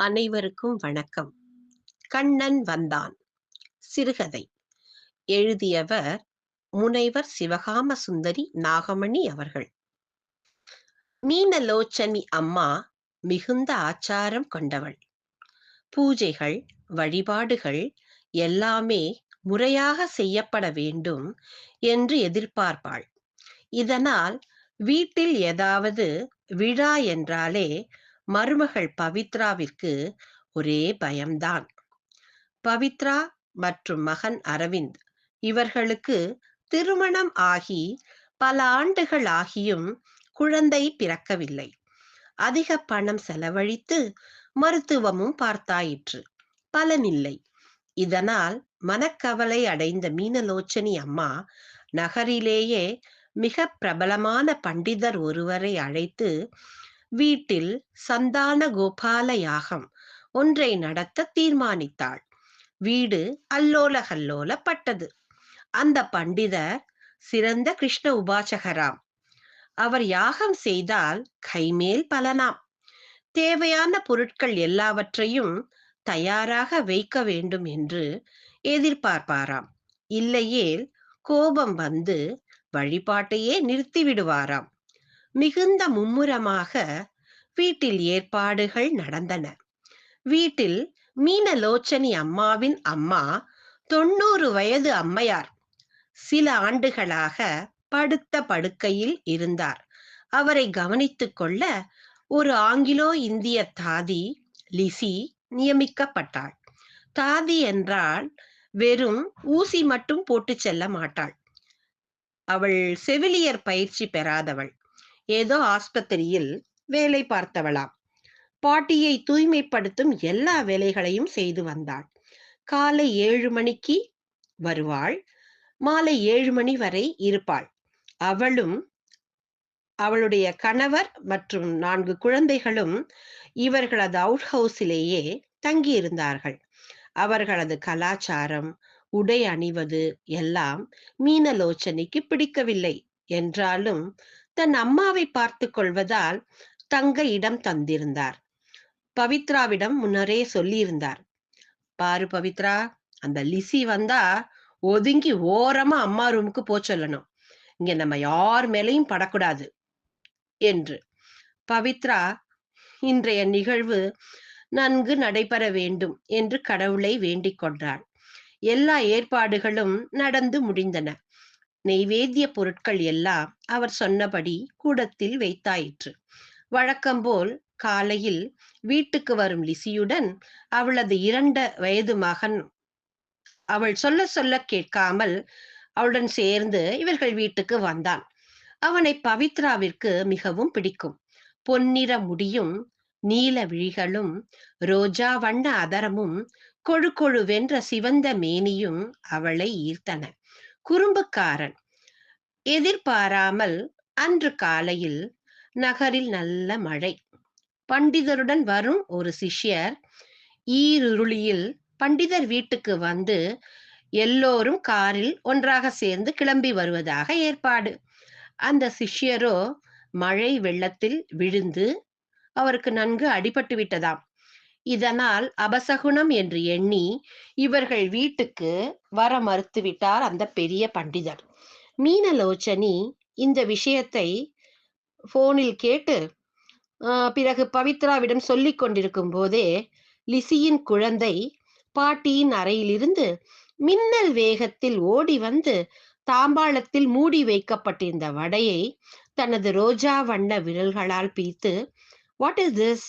அனைவருக்கும் வணக்கம். கண்ணன் வந்தான். சிறுகதை. எழுதியவர் முனைவர் சிவகாம சுந்தரி நாகமணி அவர்கள். மீனலோச்சனி அம்மா மிகுந்த ஆச்சாரம் கொண்டவள். பூஜைகள் வழிபாடுகள் எல்லாமே முறையாக செய்யப்பட வேண்டும் என்று எதிர்பார்ப்பாள். இதனால் வீட்டில் ஏதாவது விழா என்றாலே மருமகள் பவித்ராவிற்கு ஒரே பயம்தான். பவித்ரா மற்றும் மகன் அரவிந்த் இவர்களுக்கு திருமணம் ஆகி பல ஆண்டுகள் ஆகியும் குழந்தை பிறக்கவில்லை. அதிக பணம் செலவழித்து மருத்துவமும் பார்த்தாயிற்று. பலனில்லை. இதனால் மனக்கவலை அடைந்த மீனலோச்சனி அம்மா நகரிலேயே மிக பிரபலமான பண்டிதர் ஒருவரை அழைத்து வீட்டில் சந்தான கோபால யாகம் ஒன்றை நடத்த தீர்மானித்தாள். வீடு அல்லோல கல்லோலப்பட்டது அந்த பண்டிதர் சிறந்த கிருஷ்ண உபாசகராம். அவர் யாகம் செய்தால் கைமேல் பலனாம். தேவையான பொருட்கள் எல்லாவற்றையும் தயாராக வைக்க வேண்டும் என்று எதிர்பார்ப்பாராம். இல்லையேல் கோபம் வந்து வழிபாட்டையே நிறுத்திவிடுவாராம். மிகுந்த மும்முரமாக வீட்டில் ஏற்பாடுகள் நடந்தன. வீட்டில் மீனலோச்சனி அம்மாவின் அம்மா தொண்ணூறு வயது அம்மையார் சில ஆண்டுகளாக படுத்த படுக்கையில் இருந்தார். அவரை கவனித்துக் கொள்ள ஒரு ஆங்கிலோ இந்திய தாதி லிசி நியமிக்கப்பட்டாள். தாதி என்றால் வெறும் ஊசி மட்டும் போட்டு செல்ல மாட்டாள். அவள் செவிலியர் பயிற்சி பெறாதவள். ஏதோ ஆஸ்பத்திரியில் வேலை பார்த்தவளாம். பாட்டியை தூய்மைப்படுத்தும் எல்லா வேலைகளையும் செய்து வந்தாள். காலை ஏழு மணிக்கு வருவாள். மாலை ஏழு மணி வரை இருப்பாள். அவளும் அவளுடைய கணவர் மற்றும் நான்கு குழந்தைகளும் இவர்களது அவுட் ஹவுஸிலேயே தங்கியிருந்தார்கள். அவர்களது கலாச்சாரம் உடை அணிவது எல்லாம் மீனலோச்சனைக்கு பிடிக்கவில்லை என்றாலும் தன் அம்மாவை பார்த்து கொள்வதால் தங்க இடம் தந்திருந்தார். பவித்ராவிடம் முன்னரே சொல்லியிருந்தார். பாரு பவித்ரா அந்த லிசி வந்தா ஒதுங்கி ஓரமா அம்மா ரூமுக்கு போ சொல்லணும். இங்க நம்ம யார் மேலையும் படக்கூடாது என்று. பவித்ரா இன்றைய நிகழ்வு நன்கு நடைபெற வேண்டும் என்று கடவுளை வேண்டிக் கொண்டாள். எல்லா ஏற்பாடுகளும் நடந்து முடிந்தன. நெய்வேத்திய பொருட்கள் எல்லாம் அவர் சொன்னபடி கூடத்தில் வைத்தாயிற்று. வழக்கம்போல் காலையில் வீட்டுக்கு வரும் லிசியுடன் அவளது இரண்டு வயது மகன் அவள் சொல்ல சொல்ல கேட்காமல் அவளுடன் சேர்ந்து இவர்கள் வீட்டுக்கு வந்தான். அவனை பவித்ராவிற்கு மிகவும் பிடிக்கும். பொன்னிற முடியும் நீல விழிகளும் ரோஜா வண்ண அதரமும் கொழு கொழுவென்ற சிவந்த மேனியும் அவளை ஈர்த்தன. குறும்புக்காரன். எதிர்பாராமல் அன்று காலையில் நகரில் நல்ல மழை. பண்டிதருடன் வரும் ஒரு சிஷ்யர் ஈருருளியில் பண்டிதர் வீட்டுக்கு வந்து எல்லோரும் காரில் ஒன்றாக சேர்ந்து கிளம்பி வருவதாக ஏற்பாடு. அந்த சிஷ்யரோ மழை வெள்ளத்தில் விழுந்து அவருக்கு நன்கு அடிபட்டு விட்டதாம் இதனால் அபசகுணம் என்று எண்ணி இவர்கள் வீட்டுக்கு வர மறுத்துவிட்டார் அந்த பெரிய பண்டிதர். மீனலோச்சனி இந்த விஷயத்தை போனில் கேட்டு பிறகு பவித்ராவிடம் சொல்லிக் கொண்டிருக்கும் போதே லிசியின் குழந்தை பாட்டியின் அறையிலிருந்து மின்னல் வேகத்தில் ஓடி வந்து தாம்பாளத்தில் மூடி வைக்கப்பட்டிருந்த வடையை தனது ரோஜா வண்ண விரல்களால் பீத்து what is this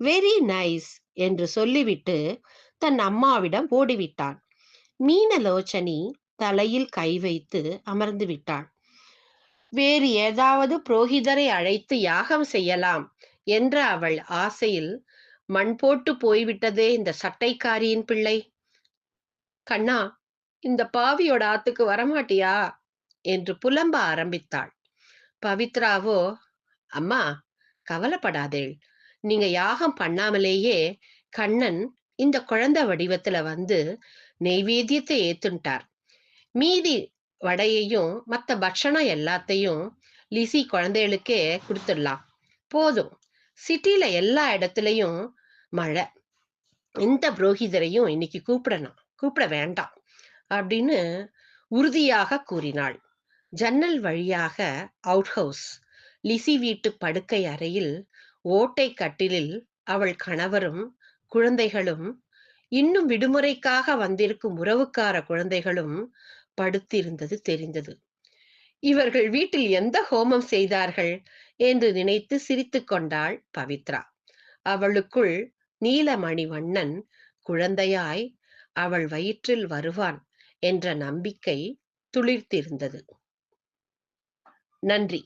very nice என்று சொல்லிவிட்டு தன் அம்மாவிடம் ஓடிவிட்டான் மீனலோச்சனி தலையில் கை வைத்து அமர்ந்து விட்டாள். வேறு ஏதாவது புரோகிதரை அழைத்து யாகம் செய்யலாம் என்ற அவள் ஆசையில் மண் போட்டு போய்விட்டதே இந்த சட்டைக்காரியின் பிள்ளை. கண்ணா இந்த பாவியோட ஆத்துக்கு வரமாட்டியா? என்று புலம்ப ஆரம்பித்தாள். பவித்ராவோ அம்மா கவலைப்படாதேள். நீங்க யாகம் பண்ணாமலேயே கண்ணன் இந்த குழந்தை வடிவத்துல வந்து நெய்வேத்தியத்தை ஏத்துட்டார் மீதி வடையையும் மத்த பட்சணம் எல்லாத்தையும் லிசி குழந்தைகளுக்கே கொடுத்துடலாம். போதும். சிட்டில எல்லா இடத்துலயும் மழை. எந்த புரோகிதரையும் இன்னைக்கு கூப்பிடணும். கூப்பிட வேண்டாம் அப்படின்னு உறுதியாக கூறினாள். ஜன்னல் வழியாக அவுட் ஹவுஸ். லிசி வீட்டு படுக்கை அறையில் ஓட்டை கட்டிலில் அவள் கணவரும் குழந்தைகளும் இன்னும் விடுமுறைக்காக வந்திருக்கும் உறவுக்கார குழந்தைகளும் படுத்திருந்தது தெரிந்தது. இவர்கள் வீட்டில் எந்த ஹோமம் செய்தார்கள் என்று நினைத்து சிரித்து கொண்டாள் பவித்ரா. அவளுக்குள் நீலமணி வண்ணன் குழந்தையாய் அவள் வயிற்றில் வருவான் என்ற நம்பிக்கை துளிர்த்திருந்தது. நன்றி.